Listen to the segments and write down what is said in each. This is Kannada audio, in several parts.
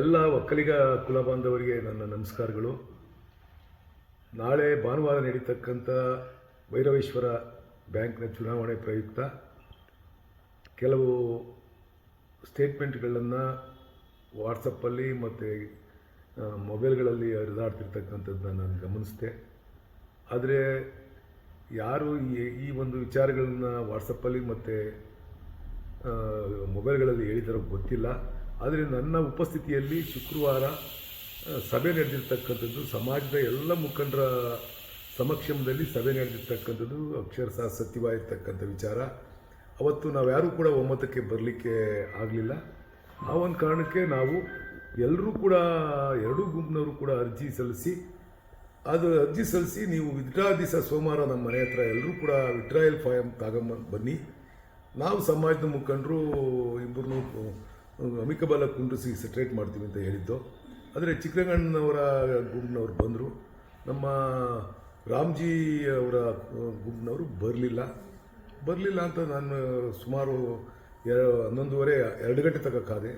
ಎಲ್ಲ ಒಕ್ಕಲಿಗ ಕುಲ ಬಾಂಧವರಿಗೆ ನನ್ನ ನಮಸ್ಕಾರಗಳು. ನಾಳೆ ಭಾನುವಾರ ನಡೀತಕ್ಕಂಥ ಭೈರವೇಶ್ವರ ಬ್ಯಾಂಕ್ನ ಚುನಾವಣೆ ಪ್ರಯುಕ್ತ ಕೆಲವು ಸ್ಟೇಟ್ಮೆಂಟ್ಗಳನ್ನು ವಾಟ್ಸಪ್ಪಲ್ಲಿ ಮತ್ತು ಮೊಬೈಲ್ಗಳಲ್ಲಿ ಹರಿದಾಡ್ತಿರ್ತಕ್ಕಂಥದ್ದನ್ನ ನಾನು ಗಮನಿಸಿದೆ. ಆದರೆ ಯಾರು ಈ ಈ ಒಂದು ವಿಚಾರಗಳನ್ನು ವಾಟ್ಸಪ್ಪಲ್ಲಿ ಮತ್ತು ಮೊಬೈಲ್ಗಳಲ್ಲಿ ಹೇಳಿದಾರೋ ಗೊತ್ತಿಲ್ಲ. ಆದರೆ ನನ್ನ ಉಪಸ್ಥಿತಿಯಲ್ಲಿ ಶುಕ್ರವಾರ ಸಭೆ ನಡೆದಿರ್ತಕ್ಕಂಥದ್ದು, ಸಮಾಜದ ಎಲ್ಲ ಮುಖಂಡರ ಸಮಕ್ಷಮದಲ್ಲಿ ಸಭೆ ನಡೆದಿರ್ತಕ್ಕಂಥದ್ದು, ಅಕ್ಷರಶಃ ಸತ್ಯವಾಗಿರ್ತಕ್ಕಂಥ ವಿಚಾರ. ಅವತ್ತು ನಾವ್ಯಾರೂ ಕೂಡ ಒಮ್ಮತಕ್ಕೆ ಬರಲಿಕ್ಕೆ ಆಗಲಿಲ್ಲ. ಆ ಒಂದು ಕಾರಣಕ್ಕೆ ನಾವು ಎಲ್ಲರೂ ಕೂಡ, ಎರಡೂ ಗುಂಪಿನವರು ಕೂಡ ಅರ್ಜಿ ಸಲ್ಲಿಸಿ, ಅದು ಅರ್ಜಿ ಸಲ್ಲಿಸಿ ನೀವು ವಿತ್ಡ್ರಾ ದಿವಸ ಸೋಮವಾರ ನಮ್ಮ ಮನೆ ಹತ್ರ ಎಲ್ಲರೂ ಕೂಡ ವಿತ್ಡ್ರಾಯಲ್ ಫಾಯಮ್ ತಗೊಂಬಂದು ಬನ್ನಿ. ನಾವು ಸಮಾಜದ ಮುಖಂಡರು ಇಬ್ಬರನ್ನು ಅಮಿಕಬಲ ಕುಂಡಿಸಿ ಸೆಟ್ರೇಟ್ ಮಾಡ್ತೀವಿ ಅಂತ ಹೇಳಿದ್ದು. ಆದರೆ ಚಿಕ್ಕರಂಗಣ್ಣನವರ ಗುಂಪಿನವ್ರು ಬಂದರು. ನಮ್ಮ ರಾಮ್ಜಿ ಅವರ ಗುಂಪಿನವರು ಬರಲಿಲ್ಲ. ಬರಲಿಲ್ಲ ಅಂತ ನಾನು ಸುಮಾರು ಎರ ಹನ್ನೊಂದುವರೆ, ಎರಡು ಗಂಟೆ ತನಕ ಕಾದೆ.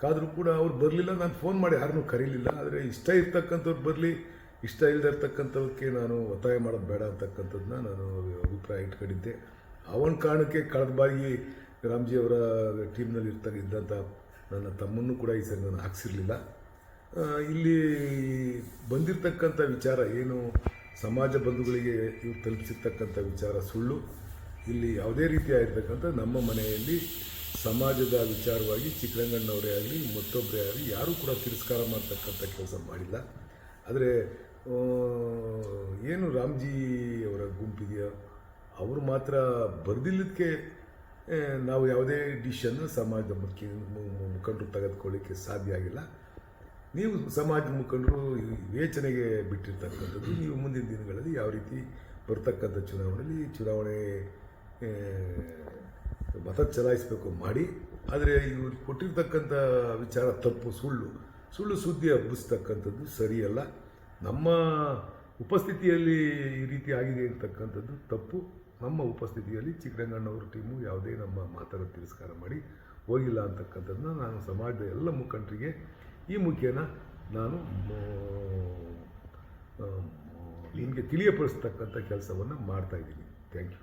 ಕಾದರೂ ಕೂಡ ಅವ್ರು ಬರಲಿಲ್ಲ. ನಾನು ಫೋನ್ ಮಾಡಿ, ಯಾರನ್ನೂ ಕರೀಲಿಲ್ಲ. ಆದರೆ ಇಷ್ಟ ಇರ್ತಕ್ಕಂಥವ್ರು ಬರಲಿ, ಇಷ್ಟ ಇಲ್ಲದೆ ಇರ್ತಕ್ಕಂಥವಕ್ಕೆ ನಾನು ಒತ್ತಾಯ ಮಾಡೋದು ಬೇಡ ಅಂತಕ್ಕಂಥದ್ದನ್ನ ನಾನು ಅಭಿಪ್ರಾಯ ಇಟ್ಕೊಂಡಿದ್ದೆ. ಅವನ ಕಾರಣಕ್ಕೆ ಕಳೆದ ಬಾರಿ ರಾಮ್ಜಿ ಅವರ ಟೀಮ್ನಲ್ಲಿ ಇರ್ತಾ ಇದ್ದಂಥ ನನ್ನ ತಮ್ಮನ್ನು ಕೂಡ ಈ ಸರಿ ನಾನು ಹಾಕ್ಸಿರ್ಲಿಲ್ಲ ಇಲ್ಲಿ ಬಂದಿರತಕ್ಕಂಥ ವಿಚಾರ ಏನು, ಸಮಾಜ ಬಂಧುಗಳಿಗೆ ಇವ್ರು ತಲುಪಿಸಿರ್ತಕ್ಕಂಥ ವಿಚಾರ ಸುಳ್ಳು. ಇಲ್ಲಿ ಯಾವುದೇ ರೀತಿಯಾಗಿರ್ತಕ್ಕಂಥ ನಮ್ಮ ಮನೆಯಲ್ಲಿ ಸಮಾಜದ ವಿಚಾರವಾಗಿ ಚಿಕ್ಕರಂಗಣ್ಣವರೇ ಆಗಲಿ, ಮತ್ತೊಬ್ಬರೇ ಆಗಲಿ, ಯಾರೂ ಕೂಡ ತಿರಸ್ಕಾರ ಮಾಡ್ತಕ್ಕಂಥ ಕೆಲಸ ಮಾಡಿಲ್ಲ. ಆದರೆ ಏನು ರಾಮ್ಜಿ ಅವರ ಗುಂಪಿದೆಯೋ, ಅವರು ಮಾತ್ರ ಬರೆದಿಲ್ಲದಕ್ಕೆ ನಾವು ಯಾವುದೇ ಡಿಶನ್ನು ಸಮಾಜದ ಮುಖ್ಯ ಮುಖಂಡರು ತೆಗೆದುಕೊಳ್ಳಿಕ್ಕೆ ಸಾಧ್ಯ ಆಗಿಲ್ಲ. ನೀವು ಸಮಾಜದ ಮುಖಂಡರು ವಿವೇಚನೆಗೆ ಬಿಟ್ಟಿರ್ತಕ್ಕಂಥದ್ದು ನೀವು ಮುಂದಿನ ದಿನಗಳಲ್ಲಿ ಯಾವ ರೀತಿ ಬರ್ತಕ್ಕಂಥ ಚುನಾವಣೆಯಲ್ಲಿ ಚುನಾವಣೆ ಮತ ಚಲಾಯಿಸಬೇಕು ಮಾಡಿ, ಆದರೆ ಇವರು ಕೊಟ್ಟಿರ್ತಕ್ಕಂಥ ವಿಚಾರ ತಪ್ಪು, ಸುಳ್ಳು. ಸುಳ್ಳು ಸುದ್ದಿ ಹಬ್ಬಿಸ್ತಕ್ಕಂಥದ್ದು ಸರಿಯಲ್ಲ. ನಮ್ಮ ಉಪಸ್ಥಿತಿಯಲ್ಲಿ ಈ ರೀತಿ ಆಗಿದೆ ಅಂತಕ್ಕಂಥದ್ದು ತಪ್ಪು. ನಮ್ಮ ಉಪಸ್ಥಿತಿಯಲ್ಲಿ ಚಿಕ್ಕರಂಗಣ್ಣವ್ರ ಟೀಮು ಯಾವುದೇ ನಮ್ಮ ಮಾತನ್ನು ತಿರಸ್ಕಾರ ಮಾಡಿ ಹೋಗಿಲ್ಲ ಅಂತಕ್ಕಂಥದ್ದನ್ನ ನಾನು ಸಮಾಜದ ಎಲ್ಲ ಮುಖಂಡರಿಗೆ, ಈ ಮುಖ್ಯನ ನಾನು ನಿಮಗೆ ತಿಳಿಯಪಡಿಸ್ತಕ್ಕಂಥ ಕೆಲಸವನ್ನು ಮಾಡ್ತಾಯಿದ್ದೀನಿ ಥ್ಯಾಂಕ್ ಯು.